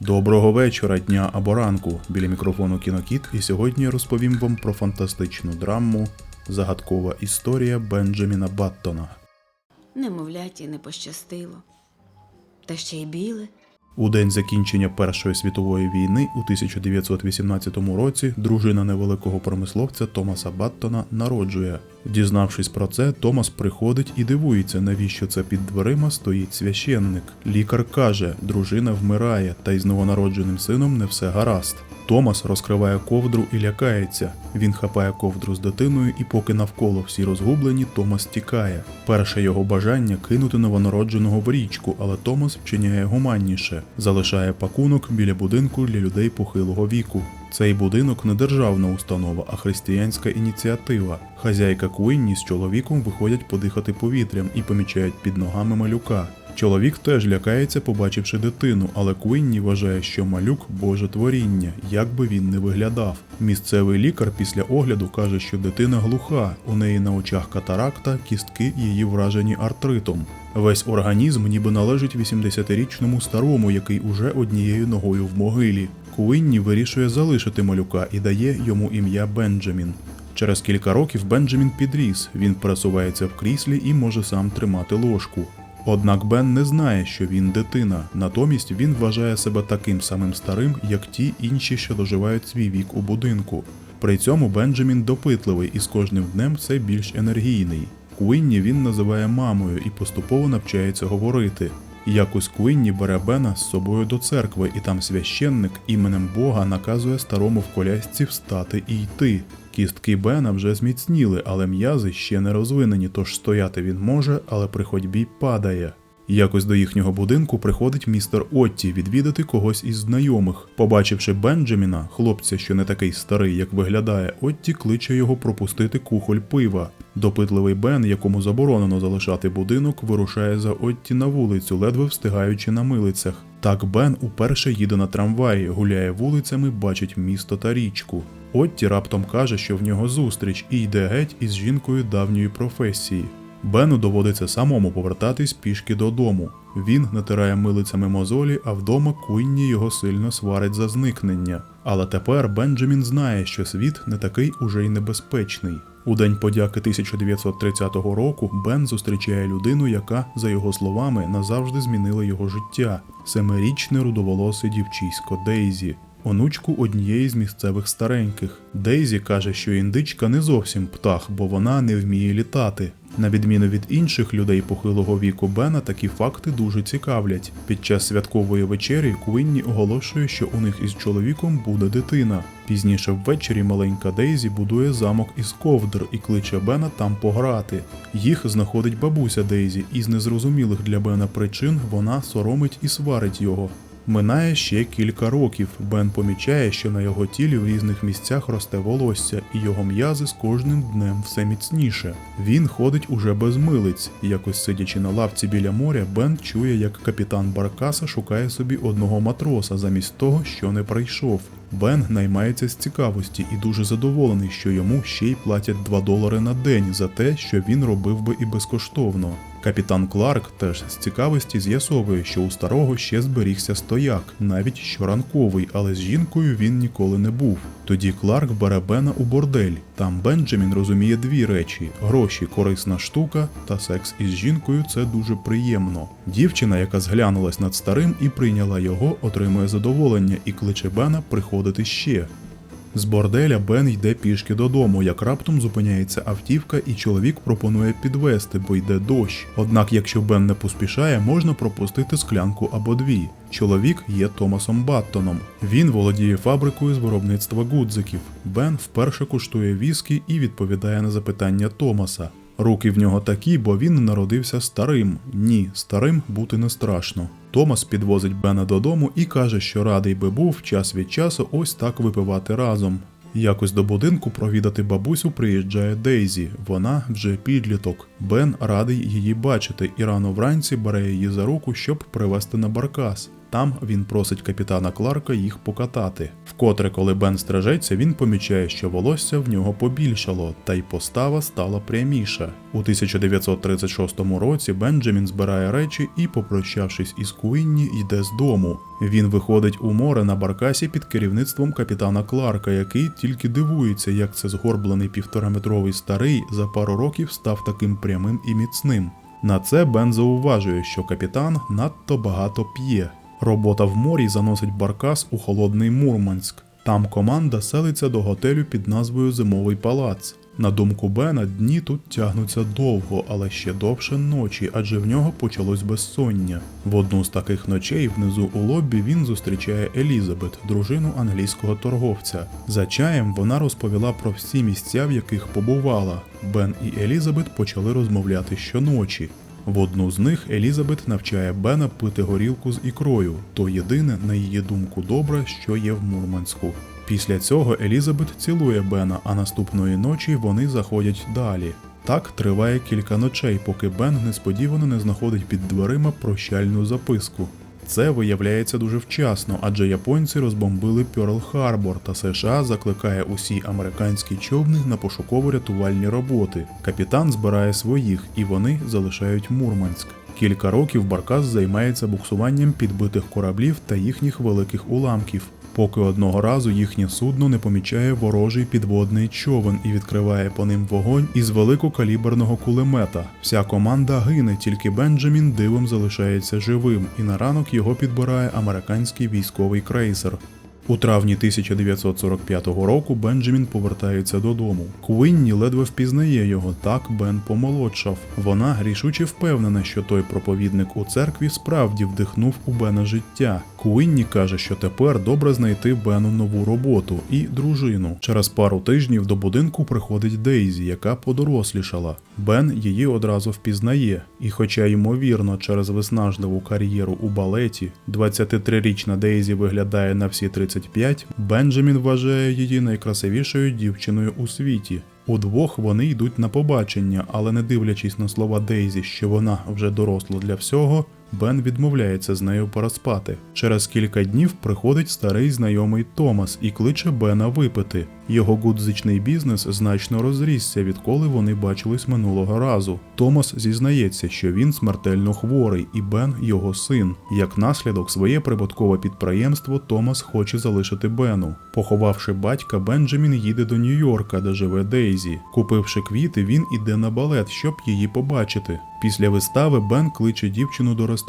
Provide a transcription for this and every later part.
Доброго вечора, дня або ранку. Біля мікрофону Кінокіт, і сьогодні я розповім вам про фантастичну драму Загадкова історія Бенджаміна Баттона. Немовляті не пощастило. Та ще й біле. У день закінчення Першої світової війни у 1918 році дружина невеликого промисловця Томаса Баттона народжує. Дізнавшись про це, Томас приходить і дивується, навіщо це під дверима стоїть священник. Лікар каже, дружина вмирає, та й з новонародженим сином не все гаразд. Томас розкриває ковдру і лякається. Він хапає ковдру з дитиною, і поки навколо всі розгублені, Томас тікає. Перше його бажання кинути новонародженого в річку, але Томас вчиняє гуманніше, залишає пакунок біля будинку для людей похилого віку. Цей будинок не державна установа, а християнська ініціатива. Хазяйка Куинні з чоловіком виходять подихати повітрям і помічають під ногами малюка. Чоловік теж лякається, побачивши дитину, але Куинні вважає, що малюк Боже творіння, як би він не виглядав. Місцевий лікар після огляду каже, що дитина глуха, у неї на очах катаракта, кістки її вражені артритом. Весь організм ніби належить 80-річному старому, який уже однією ногою в могилі. Куинні вирішує залишити малюка і дає йому ім'я Бенджамін. Через кілька років Бенджамін підріс, він пересувається в кріслі і може сам тримати ложку. Однак Бен не знає, що він дитина, натомість він вважає себе таким самим старим, як ті інші, що доживають свій вік у будинку. При цьому Бенджамін допитливий і з кожним днем все більш енергійний. Куинні він називає мамою і поступово навчається говорити. Якось Куинні бере Бена з собою до церкви, і там священник іменем Бога наказує старому в колясці встати і йти. Кістки Бена вже зміцніли, але м'язи ще не розвинені, тож стояти він може, але при ходьбі падає. Якось до їхнього будинку приходить містер Отті відвідати когось із знайомих. Побачивши Бенджаміна, хлопця, що не такий старий, як виглядає, Отті кличе його пропустити кухоль пива. Допитливий Бен, якому заборонено залишати будинок, вирушає за Отті на вулицю, ледве встигаючи на милицях. Так Бен уперше їде на трамваї, гуляє вулицями, бачить місто та річку. Отті раптом каже, що в нього зустріч і йде геть із жінкою давньої професії. Бену доводиться самому повертатись пішки додому. Він натирає милицями мозолі, а вдома Куінні його сильно сварить за зникнення. Але тепер Бенджамін знає, що світ не такий уже й небезпечний. У день подяки 1930 року Бен зустрічає людину, яка, за його словами, назавжди змінила його життя семирічне рудоволосе дівчисько Дейзі онучку однієї з місцевих стареньких. Дейзі каже, що індичка не зовсім птах, бо вона не вміє літати. На відміну від інших людей похилого віку Бена, такі факти дуже цікавлять. Під час святкової вечері Куинні оголошує, що у них із чоловіком буде дитина. Пізніше ввечері маленька Дейзі будує замок із ковдр і кличе Бена там пограти. Їх знаходить бабуся Дейзі, і з незрозумілих для Бена причин вона соромить і сварить його. Минає ще кілька років. Бен помічає, що на його тілі в різних місцях росте волосся, і його м'язи з кожним днем все міцніше. Він ходить уже без милиць. Якось сидячи на лавці біля моря, Бен чує, як капітан Баркаса шукає собі одного матроса замість того, що не прийшов. Бен наймається з цікавості і дуже задоволений, що йому ще й платять 2 долари на день за те, що він робив би і безкоштовно. Капітан Кларк теж з цікавості з'ясовує, що у старого ще зберігся стояк, навіть щоранковий, але з жінкою він ніколи не був. Тоді Кларк бере Бена у бордель. Там Бенджамін розуміє дві речі: гроші корисна штука, та секс із жінкою це дуже приємно. Дівчина, яка зглянулась над старим і прийняла його, отримує задоволення і кличе Бена приходити ще. З борделя Бен йде пішки додому, як раптом зупиняється автівка, і чоловік пропонує підвести, бо йде дощ. Однак, якщо Бен не поспішає, можна пропустити склянку або дві. Чоловік є Томасом Баттоном. Він володіє фабрикою з виробництва гудзиків. Бен вперше куштує віскі і відповідає на запитання Томаса. Руки в нього такі, бо він народився старим. Ні, старим бути не страшно. Томас підвозить Бена додому і каже, що радий би був час від часу ось так випивати разом. Якось до будинку провідати бабусю приїжджає Дейзі. Вона вже підліток. Бен радий її бачити і рано вранці бере її за руку, щоб привезти на баркас. Там він просить капітана Кларка їх покатати. Вкотре, коли Бен стрижеться, він помічає, що волосся в нього побільшало, та й постава стала пряміша. У 1936 році Бенджамін збирає речі і, попрощавшись із Куінні, йде з дому. Він виходить у море на баркасі під керівництвом капітана Кларка, який тільки дивується, як це згорблений півтораметровий старий за пару років став таким прямим і міцним. На це Бен зауважує, що капітан надто багато п'є. Робота в морі заносить баркас у холодний Мурманськ. Там команда селиться до готелю під назвою Зимовий палац. На думку Бена, дні тут тягнуться довго, але ще довше ночі, адже в нього почалось безсоння. В одну з таких ночей внизу у лоббі він зустрічає Елізабет, дружину англійського торговця. За чаєм вона розповіла про всі місця, в яких побувала. Бен і Елізабет почали розмовляти щоночі. В одну з них Елізабет навчає Бена пити горілку з ікрою, то єдине, на її думку, добре, що є в Мурманську. Після цього Елізабет цілує Бена, а наступної ночі вони заходять далі. Так триває кілька ночей, поки Бен несподівано не знаходить під дверима прощальну записку. Це виявляється дуже вчасно, адже японці розбомбили Пьорл Харбор та США закликає усі американські човни на пошуково-рятувальні роботи. Капітан збирає своїх, і вони залишають Мурманськ. Кілька років Баркас займається буксуванням підбитих кораблів та їхніх великих уламків. Поки одного разу їхнє судно не помічає ворожий підводний човен і відкриває по ним вогонь із великокаліберного кулемета. Вся команда гине, тільки Бенджамін дивом залишається живим, і на ранок його підбирає американський військовий крейсер. У травні 1945 року Бенджамін повертається додому. Куинні ледве впізнає його, так Бен помолодшав. Вона рішуче впевнена, що той проповідник у церкві справді вдихнув у Бена життя. Куинні каже, що тепер добре знайти Бену нову роботу і дружину. Через пару тижнів до будинку приходить Дейзі, яка подорослішала. Бен її одразу впізнає, і, хоча ймовірно, через виснажливу кар'єру у балеті 23-річна Дейзі виглядає на всі 35, Бенджамін вважає її найкрасивішою дівчиною у світі. Удвох вони йдуть на побачення, але не дивлячись на слова Дейзі, що вона вже доросла для всього, Бен відмовляється з нею переспати. Через кілька днів приходить старий знайомий Томас і кличе Бена випити. Його гудзичний бізнес значно розрісся, відколи вони бачились минулого разу. Томас зізнається, що він смертельно хворий, і Бен його син. Як наслідок, своє прибуткове підприємство Томас хоче залишити Бену. Поховавши батька, Бенджамін їде до Нью-Йорка, де живе Дейзі. Купивши квіти, він іде на балет, щоб її побачити. Після вистави Бен кличе дівчину до ресторану,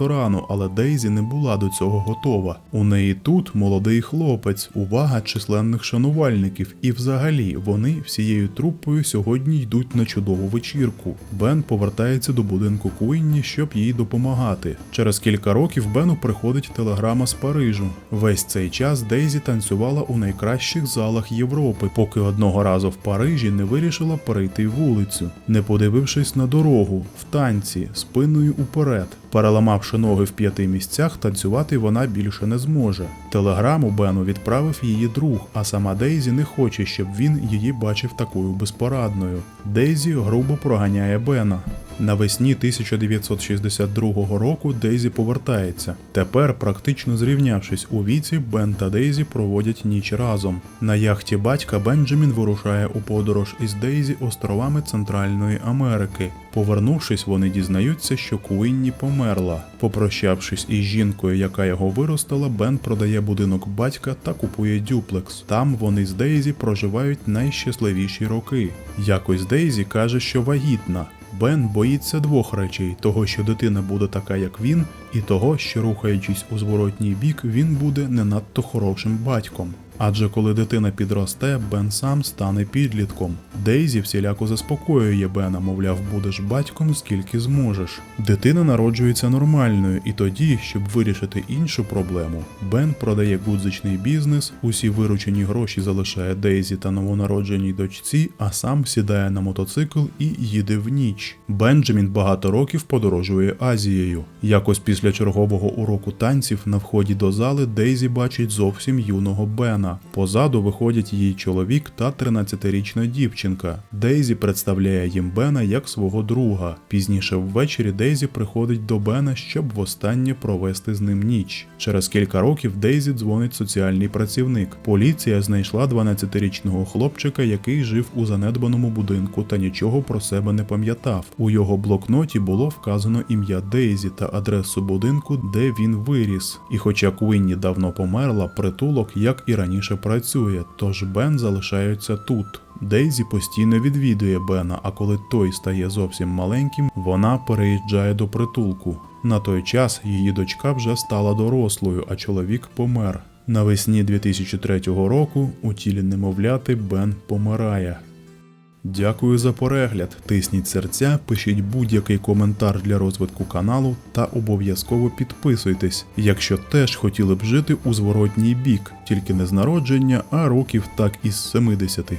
але Дейзі не була до цього готова. У неї тут молодий хлопець, увага численних шанувальників, і взагалі вони всією труппою сьогодні йдуть на чудову вечірку. Бен повертається до будинку Куінні, щоб їй допомагати. Через кілька років Бену приходить телеграма з Парижу. Весь цей час Дейзі танцювала у найкращих залах Європи, поки одного разу в Парижі не вирішила перейти вулицю, не подивившись на дорогу, в танці, спиною уперед. Переламавши ноги в п'яти місцях, танцювати вона більше не зможе. Телеграму Бену відправив її друг, а сама Дейзі не хоче, щоб він її бачив такою безпорадною. Дейзі грубо проганяє Бена. Навесні 1962 року Дейзі повертається. Тепер, практично зрівнявшись у віці, Бен та Дейзі проводять ніч разом. На яхті батька Бенджамін вирушає у подорож із Дейзі островами Центральної Америки. Повернувшись, вони дізнаються, що Куинні померла. Попрощавшись із жінкою, яка його виростила, Бен продає будинок батька та купує дюплекс. Там вони з Дейзі проживають найщасливіші роки. Якось Дейзі каже, що вагітна. Бен боїться двох речей: того, що дитина буде така, як він, і того, що рухаючись у зворотній бік, він буде не надто хорошим батьком. Адже коли дитина підросте, Бен сам стане підлітком. Дейзі всіляко заспокоює Бена, мовляв, будеш батьком скільки зможеш. Дитина народжується нормальною, і тоді, щоб вирішити іншу проблему, Бен продає гудзичний бізнес, усі виручені гроші залишає Дейзі та новонародженій дочці, а сам сідає на мотоцикл і їде в ніч. Бенджамін багато років подорожує Азією. Якось після чергового уроку танців на вході до зали Дейзі бачить зовсім юного Бена. Бена. Позаду виходять її чоловік та 13-річна дівчинка. Дейзі представляє їм Бена як свого друга. Пізніше ввечері Дейзі приходить до Бена, щоб востаннє провести з ним ніч. Через кілька років Дейзі дзвонить соціальний працівник. Поліція знайшла 12-річного хлопчика, який жив у занедбаному будинку та нічого про себе не пам'ятав. У його блокноті було вказано ім'я Дейзі та адресу будинку, де він виріс. І хоча Квінні давно померла, притулок, як і раніше, працює, тож Бен залишається тут. Дейзі постійно відвідує Бена, а коли той стає зовсім маленьким, вона переїжджає до притулку. На той час її дочка вже стала дорослою, а чоловік помер. Навесні 2003 року у тілі немовляти Бен помирає. Дякую за перегляд. Тисніть серця, пишіть будь-який коментар для розвитку каналу та обов'язково підписуйтесь, якщо теж хотіли б жити у зворотній бік, тільки не з народження, а років так із 70.